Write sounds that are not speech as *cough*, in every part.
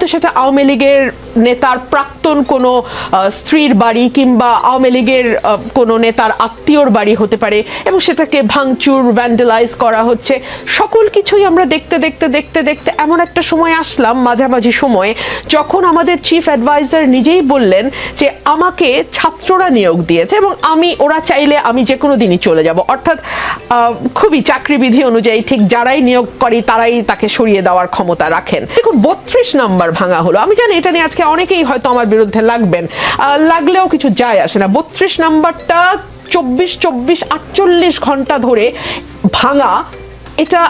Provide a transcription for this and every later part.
তো সেটা আওয়ামী লীগের নেতার প্রাক্তন কোনো স্ত্রীর বাড়ি কিংবা আওয়ামী লীগের কোনো নেতার আত্মীয়র বাড়ি হতে পারে এবং সেটাকে ভাঙচুর ভ্যান্ডেলাইজ করা হচ্ছে। সকল কিছুই আমরা দেখতে দেখতে দেখতে দেখতে এমন একটা সময় আসলাম, মাঝামাঝি সময়ে, যখন আমাদের চিফ অ্যাডভাইজার নিজেই বললেন যে আমাকে ছাত্ররা নিয়োগ দিয়েছে এবং আমি, ওরা চাইলে আমি যে কোনো দিনই চলে যাব। অর্থাৎ খুবই চাকরিবিধি অনুযায়ী ঠিক যারাই নিয়োগ করে তারাই তাকে সরিয়ে দেওয়ার ক্ষমতা রাখেন। দেখুন, বত্রিশ নাম্বার ভাঙা হলো। আমি জানি এটা নিয়ে আজকে অনেকেই হয়তো আমার বিরুদ্ধে লাগবেন। লাগলেও কিছু যায় আসে না। বত্রিশ নাম্বারটা চব্বিশ চব্বিশ, আটচল্লিশ ঘণ্টা ধরে ভাঙা, এটা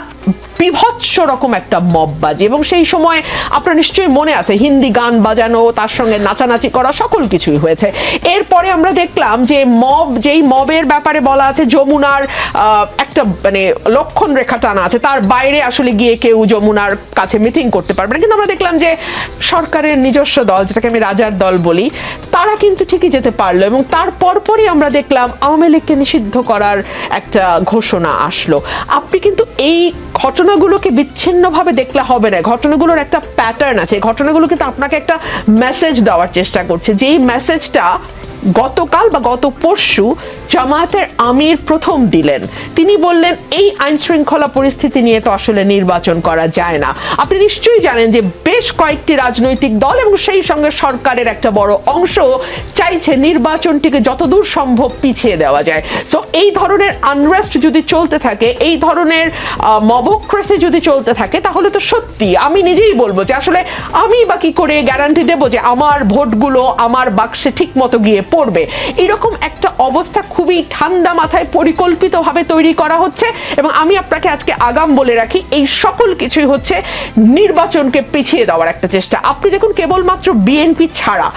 বিভৎস রকম একটা মববাজি এবং সেই সময় আপনার নিশ্চয়ই মনে আছে, হিন্দি গান বাজানো, তার সঙ্গে নাচানাচি করা, সকল কিছুই হয়েছে। এরপরে আমরা দেখলাম যে মব যেই মবের ব্যাপারে বলা আছে, যমুনার একটা মানে লক্ষণ রেখা টানা আছে, তার বাইরে আসলে গিয়ে কেউ যমুনার কাছে মিটিং করতে পারবে না। কিন্তু আমরা দেখলাম যে সরকারের নিজস্ব দল, যেটাকে আমি রাজার দল বলি, তারা কিন্তু ঠিকই যেতে পারল, এবং তার পরপরই আমরা দেখলাম আওয়ামী লীগকে নিষিদ্ধ করার একটা ঘোষণা আসলো। আপনি কিন্তু এই ঘটনাগুলোকে বিচ্ছিন্নভাবে দেখলে হবে না। ঘটনাগুলোর একটা প্যাটার্ন আছে। ঘটনাগুলো কিন্তু আপনাকে একটা মেসেজ দেওয়ার চেষ্টা করছে। যেই মেসেজটা গতকাল বা গত পরশু জামায়াতের আমির প্রথম দিলেন। তিনি বললেন, এই আইন শৃঙ্খলা পরিস্থিতি নিয়ে তো আসলে নির্বাচন করা যায় না। আপনি নিশ্চয়ই জানেন যে বেশ কয়েকটি রাজনৈতিক দল এবং সেই সঙ্গে সরকারের একটা বড় অংশ চাইছে নির্বাচনটিকে যতদূর সম্ভব পিছিয়ে দেওয়া যায়। সো এই ধরনের আনরেস্ট যদি চলতে থাকে, এই ধরনের মবক্রেসি যদি চলতে থাকে, তাহলে তো সত্যি, আমি নিজেই বলব যে আসলে আমি বা কি করে গ্যারান্টি দেবো যে আমার ভোটগুলো আমার বাক্সে ঠিক মতো গিয়ে পড়বে। এরকম একটা অবস্থা খুবই ঠান্ডা মাথায় পরিকল্পিতভাবে তৈরি করা হচ্ছে এবং আমি আপনাকে আজকে আগাম বলে রাখি, এই সকল কিছুই হচ্ছে নির্বাচনকে পিছিয়ে দেওয়ার একটা চেষ্টা। আপনি দেখুন, কেবলমাত্র বিএনপি ছাড়া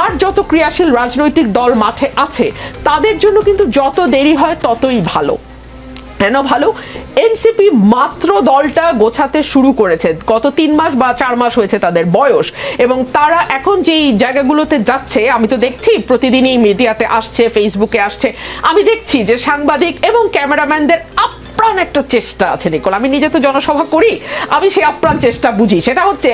আর যত ক্রিয়াশীল রাজনৈতিক দল মাঠে আছে, তাদের জন্য কিন্তু যত দেরি হয় ততই ভালো। কেন ভালো? এনসিপি মাত্র দলটা গোছাতে শুরু করেছে। গত তিন মাস বা চার মাস হয়েছে তাদের বয়স। এবং তারা এখন যেই জায়গাগুলোতে যাচ্ছে, আমি তো দেখছি, প্রতিদিনই মিডিয়াতে আসছে ফেসবুকে আসছে। আমি দেখছি যে সাংবাদিক এবং ক্যামেরাম্যানদের আপ্রাণ একটা চেষ্টা আছে, নিকল। আমি নিজে তো জনসভা করি, আমি সেই আপ্রাণ চেষ্টা বুঝি। সেটা হচ্ছে,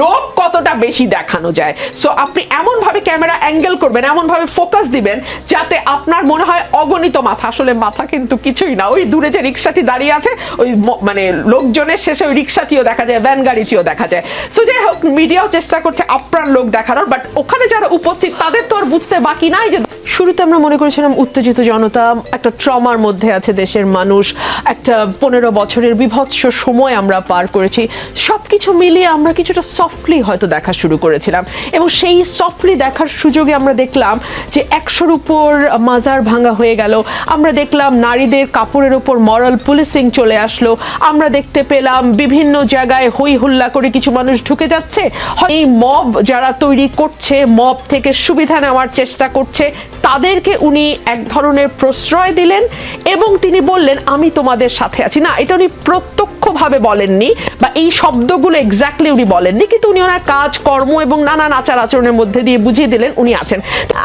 লোক কতটা বেশি দেখানো যায়। সো আপনি এমন ভাবে ক্যামেরা অ্যাঙ্গেল করবেন এমন ভাবে ফোকাস দিবেন, যাতে আপনার মনে হয় অগণিত মাথা। আসলে মাথা কিন্তু কিছুই না। ওই দূরে যে রিক্সাটি দাঁড়িয়ে আছে, ওই মানে লোকজনের শেষে ওই রিক্সাটিও দেখা যায়, ভ্যান গাড়িটিও দেখা যায়। সো যাই হোক, মিডিয়াও চেষ্টা করছে আপ্রাণ লোক দেখানোর বাট ওখানে যারা উপস্থিত, তাদের তো আর বুঝতে বাকি নাই যে, শুরুতে আমরা মনে করেছিলাম উত্তেজিত জনতা, একটা ট্রমার মধ্যে আছে দেশের মানুষ। একটা পনেরো বছরের বিভৎস সময় আমরা পার করেছি। সব কিছু মিলিয়ে আমরা কিছুটা সফটলি হয়তো দেখা শুরু করেছিলাম। এবং সেই সফটলি দেখার সুযোগে আমরা দেখলাম যে একশোর উপর মাজার ভাঙা হয়ে গেল। আমরা দেখলাম নারীদের কাপড়ের উপর মরাল পুলিশিং চলে আসলো। আমরা দেখতে পেলাম বিভিন্ন জায়গায় হই হুল্লা করে কিছু মানুষ ঢুকে যাচ্ছে। এই মব যারা তৈরি করছে মব থেকে সুবিধা নেওয়ার চেষ্টা করছে, তাদেরকে উনি এক ধরনের প্রশ্রয় দিলেন এবং তিনি বললেন, আমি তোমাদের সাথে আছি। না, এটা উনি প্রত্যক্ষভাবে বলেননি বা এই শব্দগুলো এক্স্যাক্টলি উনি বলেননি, কিন্তু উনি ওনার কাজ, কর্ম এবং নানান আচার আচরণের মধ্যে দিয়ে বুঝিয়ে দিলেন উনি আছেন।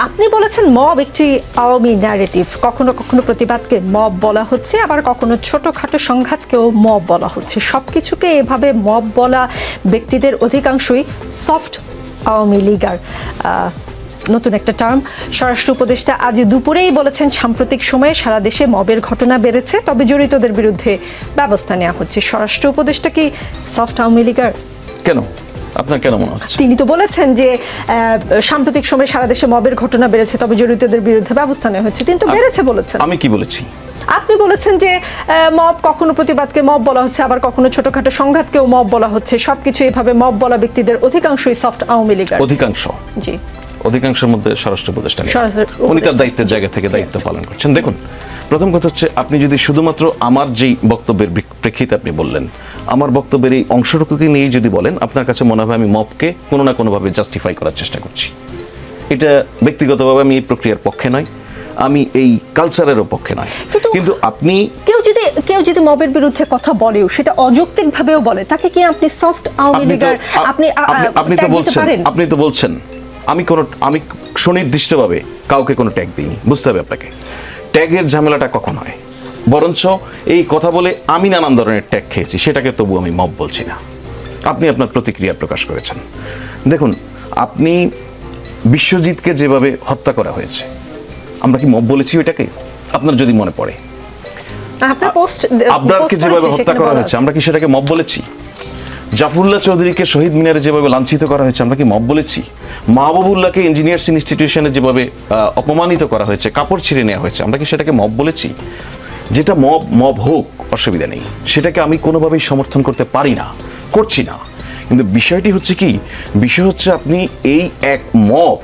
আপনি বলেছেন মব একটি আওয়ামী ন্যারেটিভ কখনো কখনো প্রতিবাদকে মব বলা হচ্ছে, আবার কখনো ছোটখাটো সংঘাতকেও মব বলা হচ্ছে। সবকিছুকে এভাবে মব বলা ব্যক্তিদের অধিকাংশই সফট আওয়ামী লীগার নতুন একটা টার্ম স্বরাষ্ট্র উপদেষ্টা আজ দুপুরেই বলেছেন সাম্প্রতিক সময়ে সারা দেশে মবের ঘটনা বেড়েছে তবে জড়িতদের বিরুদ্ধে ব্যবস্থা নেওয়া হচ্ছে। স্বরাষ্ট্র উপদেষ্টা কি সফট আওয়ামী লীগার? কেন? আপনার কেন মনে হচ্ছে? তিনি তো বলেছেন যে সাম্প্রতিক সময়ে সারা দেশে মবের ঘটনা বেড়েছে তবে জড়িতদের বিরুদ্ধে ব্যবস্থা নেওয়া হচ্ছে। তিনি তো বেড়েছে বলেছেন। আমি কি বলেছি? আপনি বলেছেন যে মব কখনো প্রতিবাদকে মব বলা হচ্ছে আবার কখনো ছোটখাটো সংঘাতকেও মব বলা হচ্ছে। সবকিছু এভাবে মব বলা ব্যক্তিদের অধিকাংশই সফট আওয়ামী লীগার। অধিকাংশ। জি। অধিকাংশের মধ্যে স্বরাষ্ট্র উপদেষ্টা উনি তার দায়িত্বের জায়গা থেকে দায়িত্ব পালন করছেন। দেখুন প্রথম কথা হচ্ছে আপনি যদি শুধুমাত্র আমার যেই বক্তব্যের প্রেক্ষিতে আপনি বললেন আমার বক্তব্যের এই অংশটুকুকে নিয়েই যদি বলেন আপনার কাছে মনে হবে আমি মবকে কোনো না কোনোভাবে জাস্টিফাই করার চেষ্টা করছি। এটা ব্যক্তিগতভাবে আমি এই প্রক্রিয়ার পক্ষে নয় আমি এই কালচারেরও পক্ষে নয়। কিন্তু- আপনি কেউ যদি কেউ যদি মবের বিরুদ্ধে কথা বলেও সেটা অযৌক্তিক ভাবেও বলে তাকে কি আপনি সফট আওয়ামী লীগার আপনি আপনি তো বলছেন আপনি তো বলছেন আমি কোনো আমি সুনির্দিষ্টভাবে কাউকে কোনো ট্যাগ দিইনি। বুঝতে হবে আপনাকে। ট্যাগের ঝামেলাটা কখন হয়? বরঞ্চ এই কথা বলে আমি নানান ধরনের ট্যাগ খেয়েছি সেটাকে তবু আমি মব বলছি না। আপনি আপনার প্রতিক্রিয়া প্রকাশ করেছেন। দেখুন আপনি বিশ্বজিৎকে যেভাবে হত্যা করা হয়েছে আমরা কি মব বলেছি ওইটাকে আপনার যদি মনে পড়ে। আপনার পোস্ট আবরারকে যেভাবে হত্যা করা হয়েছে আমরা কি সেটাকে মব বলেছি? জাফরুল্লাহ চৌধুরীকে শহীদ মিনারে যেভাবে লাঞ্ছিত করা হয়েছে, আমরা কি মব বলেছি? মাহবুবুল্লাহকে ইঞ্জিনিয়ার্স ইনস্টিটিউশনে যেভাবে অপমানিত করা হয়েছে, কাপড় ছিঁড়ে নেওয়া হয়েছে, আমরা কি সেটাকে মব বলেছি? যেটা মব মব হোক, অসুবিধা নেই। সেটাকে আমি কোনোভাবেই সমর্থন করতে পারি না, করছি না। কিন্তু বিষয়টি হচ্ছে কি? বিষয় হচ্ছে আপনি এই এক মব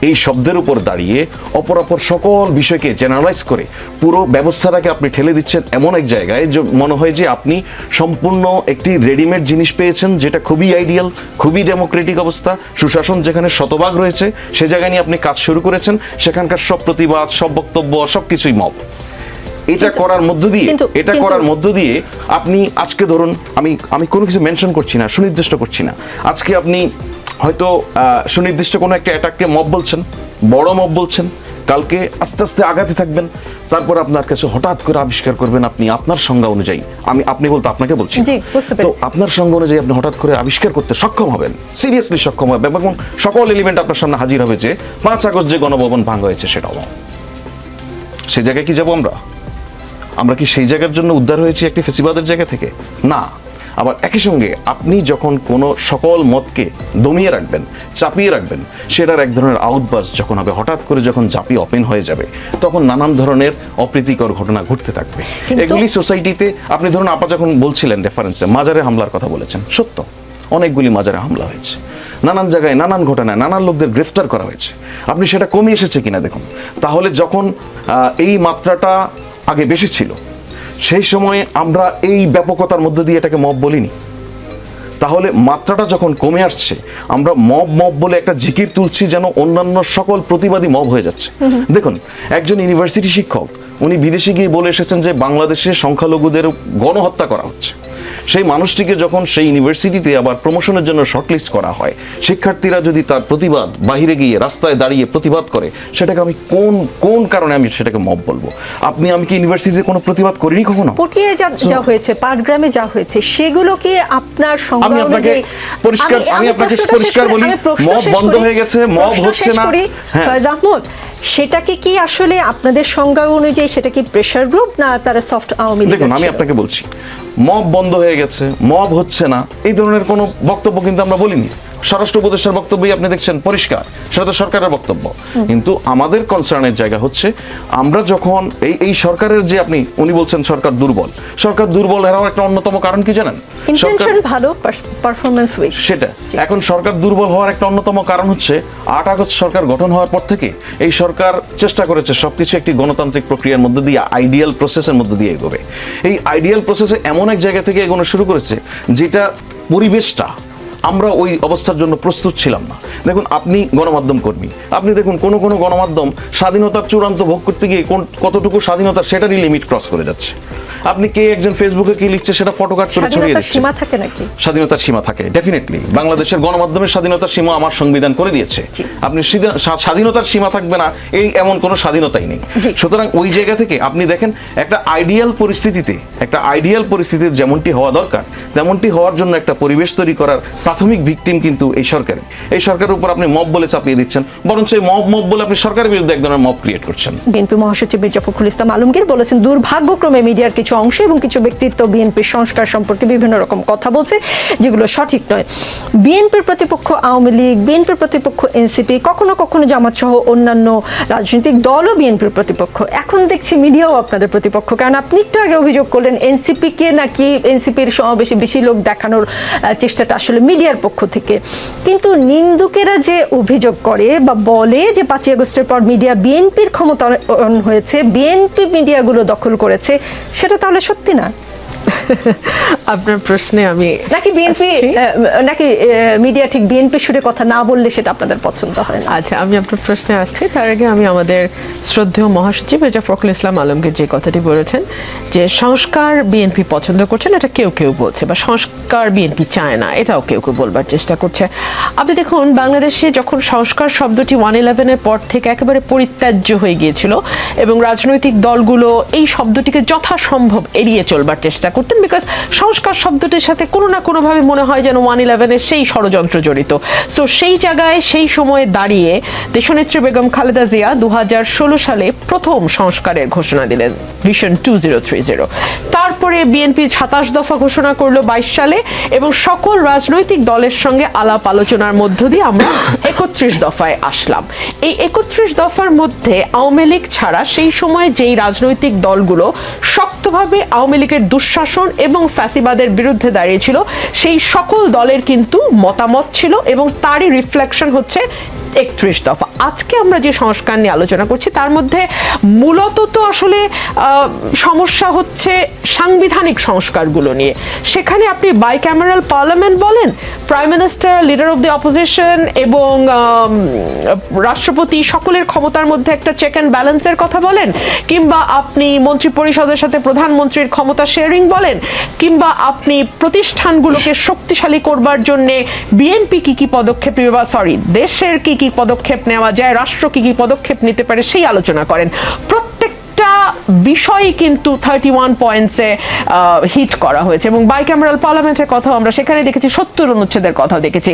এই শব্দের উপর দাঁড়িয়ে অপরাপর সকল বিষয়কে জেনারেলাইজ করে পুরো ব্যবস্থাটাকে আপনি ঠেলে দিচ্ছেন এমন এক জায়গায় যে মনে হয় যে আপনি সম্পূর্ণ একটি রেডিমেড জিনিস পেয়েছেন যেটা খুবই আইডিয়াল খুবই ডেমোক্রেটিক অবস্থা। সুশাসন যেখানে শতভাগ রয়েছে সে জায়গায় নিয়ে আপনি কাজ শুরু করেছেন সেখানকার সব প্রতিবাদ সব বক্তব্য সব কিছুই মব এটা করার মধ্য দিয়ে এটা করার মধ্য দিয়ে আপনি আজকে ধরুন আমি আমি কোনো কিছু মেনশন করছি না সুনির্দিষ্ট করছি না। আজকে আপনি হয়তো সুনির্দিষ্ট কোনো একটা অ্যাটাককে মব বলছেন বড় মব বলছেন কালকে আস্তে আস্তে আগাতে থাকবেন তারপর আপনার কাছে হঠাৎ করে আবিষ্কার করবেন আপনি আপনার সংজ্ঞা অনুযায়ী। আমি আপনি বলতে আপনাকে বলছি। তো আপনার সংজ্ঞা অনুযায়ী আপনি হঠাৎ করে আবিষ্কার করতে সক্ষম হবেন সিরিয়াসলি সক্ষম হবেন এবং সকল এলিমেন্ট আপনার সামনে হাজির হবে যে পাঁচ আগস্ট যে গণভবন ভাঙা হয়েছে সেটাও মব। সে জায়গায় কি যাব আমরা? আমরা কি সেই জায়গার জন্য উদ্ধার হয়েছি একটি ফেসিবাদের জায়গা থেকে? না। আবার একই সঙ্গে আপনি যখন কোনো সকল মতকে দমিয়ে রাখবেন চাপিয়ে রাখবেন সেটার এক ধরনের আউটবাস যখন হবে হঠাৎ করে যখন জাপি ওপেন হয়ে যাবে তখন নানান ধরনের অপ্রীতিকর ঘটনা ঘটতে থাকবে। এগুলি সোসাইটিতে আপনি ধরুন আপা যখন বলছিলেন রেফারেন্সে মাজারে হামলার কথা বলেছেন সত্য। অনেকগুলি মাজারে হামলা হয়েছে। নানান জায়গায় নানান ঘটনায় নানান লোকদের গ্রেফতার করা হয়েছে। আপনি সেটা কমে এসেছে কিনা দেখুন। তাহলে যখন এই মাত্রাটা আগে বেশি ছিল সেই সময়ে আমরা এই ব্যাপকতার মধ্যে দিয়ে এটাকে মব বলিনি। তাহলে মাত্রাটা যখন কমে আসছে, আমরা মব মব বলে একটা জিকির তুলছি যেন অন্যান্য সকল প্রতিবাদী মব হয়ে যাচ্ছে। দেখুন, একজন ইউনিভার্সিটি শিক্ষক, উনি বিদেশে গিয়ে বলে এসেছেন যে বাংলাদেশে সংখ্যালঘুদের গণহত্যা করা হচ্ছে। সেই মানুষটিকে যখন সেই ইউনিভার্সিটিতে আবার প্রমোশনের জন্য শর্টলিস্ট করা হয় শিক্ষার্থীরা যদি তার প্রতিবাদ বাহিরে গিয়ে রাস্তায় দাঁড়িয়ে প্রতিবাদ করে সেটাকে আমি কোন কোন কারণে আমি সেটাকে মব বলব আপনি আমি কি ইউনিভার্সিটিতে কোনো প্রতিবাদ করিনি কখনো পটিয়ে যা যা হয়েছে পাটগ্রামে যা হয়েছে সেগুলো কি আপনার সংজ্ঞা আমি আপনাকে পরিষ্কার- আমি আপনাকে পরিষ্কার বলি, মব বন্ধ হয়ে গেছে, মব হচ্ছে না। হ্যাঁ। আহমদ সেটাকে কি আসলে আপনাদের সংজ্ঞা অনুযায়ী সেটা কি প্রেশার গ্রুপ না তারা সফট আওয়ামী দেখুন আমি আপনাকে বলছি মব বন্ধ হয়ে গেছে মব হচ্ছে না এই ধরনের কোনো বক্তব্য কিন্তু আমরা বলিনি। স্বরাষ্ট্র উপদেষ্টার বক্তব্যই আপনি দেখছেন পরিষ্কার সেটা তো সরকারের বক্তব্য। কিন্তু আমাদের কনসার্নের জায়গা হচ্ছে আমরা যখন এই এই সরকারের যে আপনি উনি বলছেন সরকার দুর্বল সরকার দুর্বল এরাও একটা অন্যতম কারণ কি জানেন? ভালো পারফরমেন্স উইক সেটা। এখন সরকার দুর্বল হওয়ার একটা অন্যতম কারণ হচ্ছে আট আগস্ট সরকার গঠন হওয়ার পর থেকে এই সরকার চেষ্টা করেছে সবকিছু একটি গণতান্ত্রিক প্রক্রিয়ার মধ্যে দিয়ে আইডিয়াল প্রসেসের মধ্যে দিয়ে এগোবে। এই আইডিয়াল প্রসেসে এমন এক জায়গা থেকে এগোনো শুরু করেছে যেটা পরিবেশটা আমরা ওই অবস্থার জন্য প্রস্তুত ছিলাম না। দেখুন আপনি গণমাধ্যম কর্মী। আপনি দেখুন কোন কোন গণমাধ্যম স্বাধীনতার চূড়ান্ত ভোগ করতে গিয়ে কোন কতটুকু স্বাধীনতা সেটারই লিমিট ক্রস করে যাচ্ছে। আপনি কে একজন ফেসবুকে কি লিখছে সেটা ফটোকাট করে ছড়িয়ে দিচ্ছে। সীমা থাকে নাকি? স্বাধীনতার সীমা থাকে ডেফিনেটলি বাংলাদেশের গণমাধ্যমের স্বাধীনতার সীমা আমার সংবিধান করে দিয়েছে। আপনি স্বাধীনতার সীমা থাকবে না এই এমন কোনো স্বাধীনতাই নেই। সুতরাং ওই জায়গা থেকে আপনি দেখেন একটা আইডিয়াল পরিস্থিতিতে একটা আইডিয়াল পরিস্থিতির যেমনটি হওয়া দরকার তেমনটি হওয়ার জন্য একটা পরিবেশ তৈরি করার প্রাথমিক ভিকটিম কিন্তু এই সরকারের। এই সরকারের উপর আপনি মব বলে চাপিয়ে দিচ্ছেন, বরঞ্চ এই মব মব বলে আপনি সরকারের বিরুদ্ধে এক ধরনের মব ক্রিয়েট করছেন। বিএনপি মহাসচিব মির্জা ফখরুল ইসলাম আলমগীর বলেছেন, দুর্ভাগ্যক্রমে মিডিয়ার কিছু অংশ এবং কিছু ব্যক্তিত্ব বিএনপির সংস্কার সম্পর্কে বিভিন্ন রকম কথা বলছে, যেগুলো সঠিক নয়। বিএনপির প্রতিপক্ষ আওয়ামী লীগ, বিএনপির প্রতিপক্ষ এনসিপি, কখনো কখনো জামাত সহ অন্যান্য রাজনৈতিক দলও বিএনপির প্রতিপক্ষ। এখন দেখছি মিডিয়াও আপনাদের প্রতিপক্ষ, কারণ আপনি একটু আগে অভিযোগ করলেন এনসিপি কে নাকি এনসিপির সমাবেশে বেশি লোক দেখানোর চেষ্টাটা আসলে মিডিয়ার পক্ষ থেকে। কিন্তু নিন্দুকেরা যে অভিযোগ করে বা বলে যে পাঁচই আগস্টের পর মিডিয়া বিএনপির ক্ষমতা হয়েছে, বিএনপি মিডিয়াগুলো দখল করেছে, সেটা তাহলে সত্যি না? *laughs* আপনার প্রশ্নে আমি নাকি বিএনপি নাকি মিডিয়া ঠিক বিএনপি সুরে কথা না বললে সেটা আপনাদের পছন্দ হয় না? আচ্ছা আমি আপনার প্রশ্নে আসছি। তার আগে আমি আমাদের শ্রদ্ধেয় মহাসচিব মেজর ফখরুল ইসলাম আলমগীর যে কথাটি বলেছেন যে সংস্কার বিএনপি পছন্দ করছেন এটা কেউ কেউ বলছে বা সংস্কার বিএনপি চায় না এটাও কেউ কেউ বলবার চেষ্টা করছে। আপনি দেখুন বাংলাদেশে যখন সংস্কার শব্দটি ওয়ান ইলেভেনের পর থেকে একেবারে পরিত্যাজ্য হয়ে গিয়েছিল এবং রাজনৈতিক দলগুলো এই শব্দটিকে যথাসম্ভব এড়িয়ে চলবার চেষ্টা করতেন বিকজ সংস্কার সংস্কার শব্দটির সাথে কোনো না কোনোভাবে মনে হয় যেন ওয়ান ইলেভেনের সেই ষড়যন্ত্র জড়িত। সো সেই জায়গায়, সেই সময়ে দাঁড়িয়ে দেশনেত্রী বেগম খালেদা জিয়া দু হাজার ষোলো সালে প্রথম সংস্কারের ঘোষণা দিলেন vision two zero three zero তারপরে বিএনপি সাতাশ দফা ঘোষণা করল বাইশ সালে এবং সকল রাজনৈতিক দলের সঙ্গে আলাপ আলোচনার মধ্য দিয়ে আমরা একত্রিশ দফায় আসলাম। এই একত্রিশ দফার মধ্যে আওয়ামী লীগ ছাড়া সেই সময় যেই রাজনৈতিক দলগুলো শক্তভাবে আওয়ামী লীগের দুঃশাসন এবং ফ্যাসিবাদের বিরুদ্ধে দাঁড়িয়েছিল সেই সকল দলের কিন্তু মতামত ছিল এবং তারই রিফ্লেকশন হচ্ছে একত্রিশ দফা। আজকে আমরা যে সংস্কার নিয়ে আলোচনা করছি, তার মধ্যে মূলত তো আসলে সমস্যা হচ্ছে সাংবিধানিক সংস্কারগুলো নিয়ে। সেখানে আপনি বাই ক্যামেরাল পার্লামেন্ট বলেন, prime minister, leader of the opposition এবং রাষ্ট্রপতি সকলের ক্ষমতার মধ্যে একটা চেক অ্যান্ড ব্যালেন্সের কথা বলেন, কিংবা আপনি মন্ত্রী পরিষদের সাথে প্রধানমন্ত্রীর ক্ষমতা শেয়ারিং বলেন, কিংবা আপনি প্রতিষ্ঠানগুলোকে শক্তিশালী করবার জন্যে বিএনপি কি কি পদক্ষেপ সরি দেশের কি কি পদক্ষেপ নেওয়া যায়, রাষ্ট্র কি কি পদক্ষেপ নিতে পারে সেই আলোচনা করেন। প্রত্যেকটা বিষয়ই কিন্তু থার্টি ওয়ান পয়েন্টসে হিট করা হয়েছে। এবং বাই ক্যামেরাল পার্লামেন্টের কথাও আমরা সেখানে দেখেছি, সত্তর অনুচ্ছেদের কথাও দেখেছি।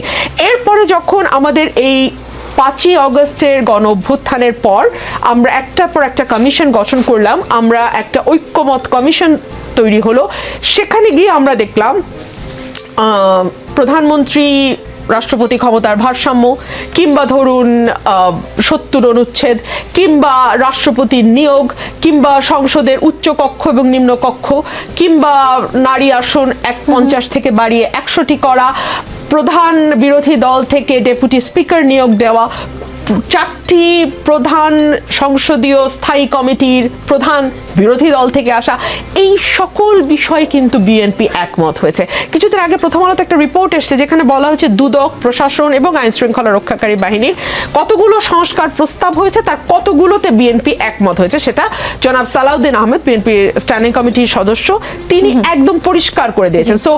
এরপরে যখন আমাদের এই পাঁচই অগস্টের গণ অভ্যুত্থানের পর আমরা একটার পর একটা কমিশন গঠন করলাম, আমরা একটা ঐক্যমত কমিশন তৈরি হলো। সেখানে গিয়ে আমরা দেখলাম প্রধানমন্ত্রী রাষ্ট্রপতি ক্ষমতার ভারসাম্য কিংবা ধরুন সত্তর অনুচ্ছেদ কিংবা রাষ্ট্রপতির নিয়োগ কিংবা সংসদের উচ্চ কক্ষ এবং নিম্ন কক্ষ কিংবা নারী আসন এক পঞ্চাশ থেকে বাড়িয়ে একশোটি করা প্রধান বিরোধী দল থেকে ডেপুটি স্পিকার নিয়োগ দেওয়া চারটি প্রধান সংসদীয় স্থায়ী কমিটির প্রধান বিরোধী দল থেকে আসা এই সকল বিষয়ে কিন্তু বিএনপি একমত হয়েছে। কিছুদিন আগে প্রথম আলোতে একটা রিপোর্ট এসেছে যেখানে বলা হচ্ছে দুদক প্রশাসন এবং আইন শৃঙ্খলা রক্ষাকারী বাহিনীর কতগুলো সংস্কার প্রস্তাব হয়েছে তার কতগুলোতে বিএনপি একমত হয়েছে সেটা জনাব সালাউদ্দিন আহমেদ বিএনপির স্ট্যান্ডিং কমিটির সদস্য তিনি একদম পরিষ্কার করে দিয়েছেন। সো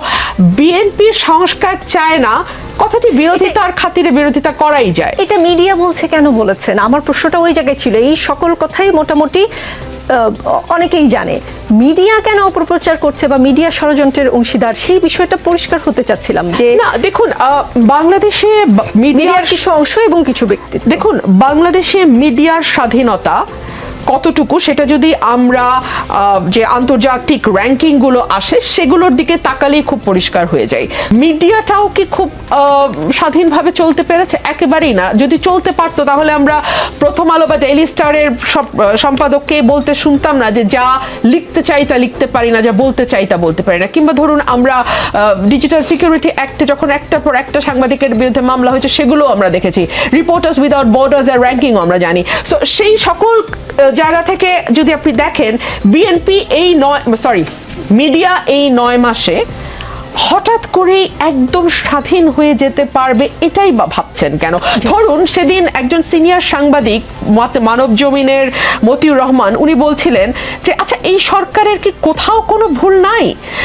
বিএনপি সংস্কার চায় না কথাটি বিরোধিতার খাতিরে বিরোধিতা করাই যায়। এটা মিডিয়া বলছে কেন বলেছেন? আমার প্রশ্নটা ওই জায়গায় ছিল এই সকল কথাই মোটামুটি অনেকেই জানে। মিডিয়া কেন অপপ্রচার করছে বা মিডিয়া ষড়যন্ত্রের অংশীদার সেই বিষয়টা পরিষ্কার হতে চাচ্ছিলাম যে না দেখুন বাংলাদেশে মিডিয়ার মিডিয়ার কিছু অংশ এবং কিছু ব্যক্তি। দেখুন বাংলাদেশে মিডিয়ার স্বাধীনতা কতটুকু, সেটা যদি আমরা যে আন্তর্জাতিক র্যাঙ্কিংগুলো আসে, সেগুলোর দিকে তাকালেই খুব পরিষ্কার হয়ে যায়। মিডিয়াটাও কি খুব স্বাধীনভাবে চলতে পেরেছে? একেবারেই না। যদি চলতে পারতো, তাহলে আমরা প্রথম আলো বা ডেইলি স্টারের সম্পাদককে বলতে শুনতাম না যে যা লিখতে চাই তা লিখতে পারি না, যা বলতে চাই তা বলতে পারি না। কিংবা ধরুন আমরা ডিজিটাল সিকিউরিটি অ্যাক্টে যখন একটার পর একটা সাংবাদিকের বিরুদ্ধে মামলা হয়েছে সেগুলো আমরা দেখেছি। রিপোর্টার্স উইদাউট বর্ডার্স এর র্যাঙ্কিংও আমরা জানি। সো সেই সকল জায়গা থেকে যদি আপনি দেখেন বিএনপি এই নয় সরি মিডিয়া এই নয় মাসে হঠাৎ করেই একদম স্বাধীন হয়ে যেতে পারবে এটাই বা ভাবছেন কেন? ধরুন সেদিন একজন সিনিয়র সাংবাদিক মত- মানব জমিনের মতিউর রহমান উনি বলছিলেন যে আচ্ছা এই সরকারের কি কোথাও কোনো ভুল নাই?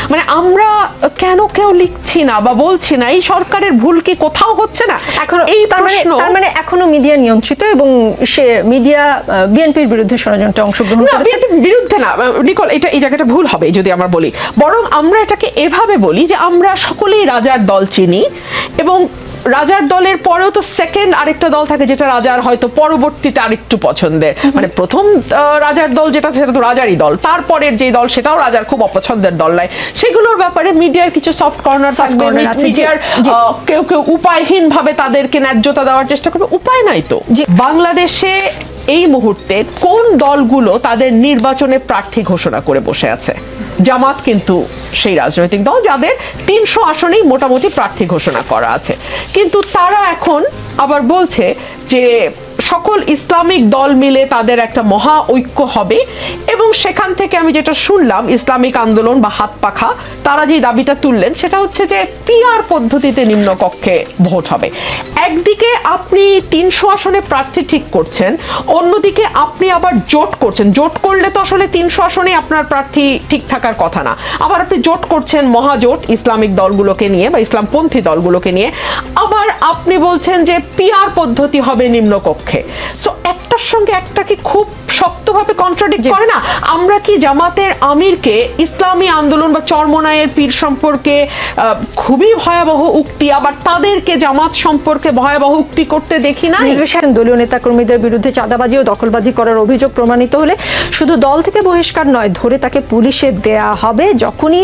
মানে আমরা কেন কেউ লিখছি না বা বলছি না? এই সরকারের ভুল কি কোথাও হচ্ছে না? এখন এই তার মানে প্রশ্ন তার মানে এখনও মিডিয়া নিয়ন্ত্রিত এবং সে মিডিয়া বিএনপির বিরুদ্ধে ষড়যন্ত্রে অংশগ্রহণ বিরুদ্ধে না। নিকল এটা এই জায়গাটা ভুল হবে যদি আমরা বলি। বরং আমরা এটাকে এভাবে বলি যে আমরা সকলেই রাজার দল চিনি এবং রাজার দলের পরেও তো সেকেন্ড আরেকটা দল থাকে যেটা রাজার হয়তো পরবর্তীতে আরেকটু পছন্দের। মানে প্রথম রাজার দল যেটা সেটা তো রাজারই দল। তারপরের যে দল সেটাও রাজার খুব অপছন্দের দল নয়। সেগুলোর ব্যাপারে মিডিয়ার কিছু সফট কর্নার থাকবে। মিডিয়ার কেউ কেউ উপায়হীন ভাবে তাদেরকে ন্যায্যতা দেওয়ার চেষ্টা করবে। উপায় নাই তো। বাংলাদেশে এই মুহূর্তে কোন দলগুলো তাদের নির্বাচনে প্রার্থী ঘোষণা করে বসে আছে? জামাত কিন্তু সেই রাজনৈতিক দল যাদের তিনশো আসনেই মোটামুটি প্রার্থী ঘোষণা করা আছে। কিন্তু তারা এখন আবার বলছে যে সকল ইসলামিক দল মিলে তাদের একটা মহা ঐক্য হবে এবং সেখান থেকে আমি যেটা শুনলাম, ইসলামিক আন্দোলন বা হাত পাখা, তারা যে দাবিটা তুললেন সেটা হচ্ছে যে পিআর পদ্ধতিতে নিম্নকক্ষে ভোট হবে। একদিকে আপনি তিনশো আসনে প্রার্থী ঠিক করছেন, অন্যদিকে আপনি আবার জোট করছেন। জোট করলে তো আসলে তিনশো আসনে আপনার প্রার্থী ঠিক থাকার কথা না। আবার আপনি জোট করছেন মহাজোট, ইসলামিক দলগুলোকে নিয়ে বা ইসলামপন্থী দলগুলোকে নিয়ে। আবার আপনি বলছেন যে পিআর পদ্ধতি হবে নিম্নকক্ষে। সো একটার সঙ্গে একটা কি খুব শক্তভাবে কন্ট্রাডিক্ট করে না? আমরা কি জামাতের আমিরকে ইসলামী আন্দোলন বা চরমনায়ের পীর সম্পর্কে খুবই ভয়াবহ উক্তি আবার তাদেরকে জামাত সম্পর্কে ভয়াবহ উক্তি করতে দেখি না দলীয় নেতাকর্মীদের বিরুদ্ধে চাঁদাবাজি ও দখলবাজি করার অভিযোগ প্রমাণিত হলে শুধু দল থেকে বহিষ্কার নয় ধরে তাকে পুলিশে দেয়া হবে। যখনই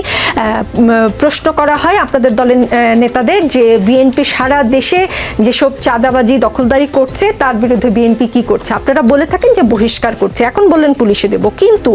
প্রশ্ন করা হয় আপনাদের দলের নেতাদের যে বিএনপি সারা দেশে যেসব চাঁদাবাজি দখলদারি করছে তার বিরুদ্ধে বিএনপি কি করছে? আপনারা বলে থাকেন যে বহিষ্কার করছে। এখন বললেন পুলিশে দেব। কিন্তু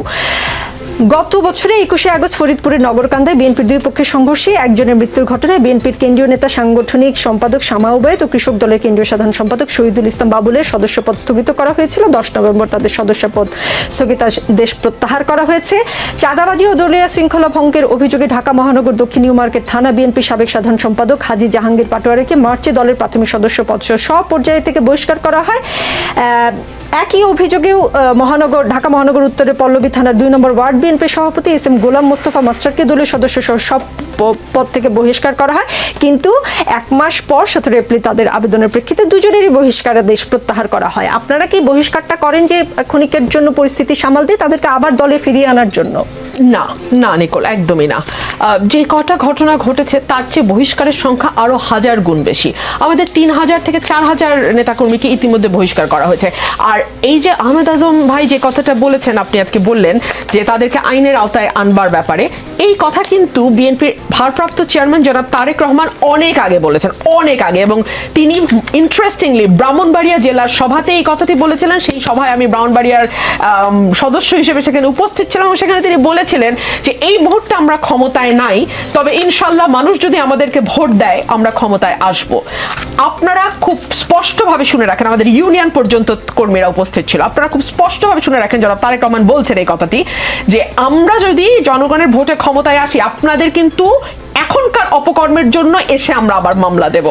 গত বছরে একুশে আগস্ট ফরিদপুরের নগরকান্দায় বিএনপির দুই পক্ষের সংঘর্ষে একজনের মৃত্যুর ঘটনায় বিএনপির কেন্দ্রীয় নেতা, সাংগঠনিক সম্পাদক শামা উবায়ত ও কৃষক দলের কেন্দ্রীয় সাধারণ সম্পাদক শহীদুল ইসলাম বাবুলের সদস্যপদ স্থগিত করা হয়েছিল। দশ নভেম্বর তাদের সদস্যপদ স্থগিতাদেশ প্রত্যাহার করা হয়েছে। চাঁদাবাজি ও দলীয় শৃঙ্খলা ভঙ্গের অভিযোগে ঢাকা মহানগর দক্ষিণ নিউ মার্কেট থানা বিএনপি সাবেক সাধারণ সম্পাদক হাজি জাহাঙ্গীর পাটোয়ারিকে মার্চে দলের প্রাথমিক সদস্য পদ সহ সব পর্যায়ে থেকে বহিষ্কার করা হয়। একই অভিযোগেও মহানগর, ঢাকা মহানগর উত্তরের পল্লবী থানার দুই নম্বর ওয়ার্ড বিএনপির সভাপতি এস এম গোলাম মোস্তফা মাস্টারকে দলীয় সদস্য সহ সব পদ থেকে বহিষ্কার করা হয়। কিন্তু এক মাস পর সতেরো এপ্রিল তাদের আবেদনের প্রেক্ষিতে দুজনেরই বহিষ্কারাদেশ প্রত্যাহার করা হয়। আপনারা কি বহিষ্কারটা করেন যে ক্ষণিকের জন্য পরিস্থিতি সামাল দিয়ে তাদেরকে আবার দলে ফিরিয়ে আনার জন্য? না না, নিকোল, একদমই না। যে কটা ঘটনা ঘটেছে তার চেয়ে বহিষ্কারের সংখ্যা আরও হাজার গুণ বেশি। আমাদের তিন হাজার থেকে চার হাজার নেতাকর্মীকে ইতিমধ্যে বহিষ্কার করা হয়েছে। আর এই যে আহমেদ আজম ভাই যে কথাটা বলেছেন, আপনি আজকে বললেন যে তাদেরকে আইনের আওতায় আনবার ব্যাপারে। এই কথা কিন্তু বিএনপির ভারপ্রাপ্ত চেয়ারম্যান জনাব তারেক রহমান অনেক আগে বলেছেন, অনেক আগে এবং তিনি ইন্টারেস্টিংলি ব্রাহ্মণবাড়িয়া জেলার সভাতে এই কথাটি বলেছিলেন। সেই সভায় আমি ব্রাহ্মণবাড়িয়ার সদস্য হিসেবে সেখানে উপস্থিত ছিলাম এবং সেখানে তিনি বলেছিলেন যে, এই মুহূর্তে আমরা ক্ষমতায় নাই, তবে ইনশাল্লাহ মানুষ যদি আমাদেরকে ভোট দেয়, আমরা ক্ষমতায় আসব। আপনারা খুব স্পষ্টভাবে শুনে রাখেন, আমাদের ইউনিয়ন পর্যন্ত কর্মীরা উপস্থিত ছিল। আপনারা খুব স্পষ্টভাবে শুনে রাখেন, জনাব তারেক রহমান বলছেন এই কথাটি যে আমরা যদি জনগণের ভোটে ক্ষমতায় আসি, আপনাদের কিন্তু এখনকার অপকর্মের জন্য এসে আমরা আবার মামলা দেব।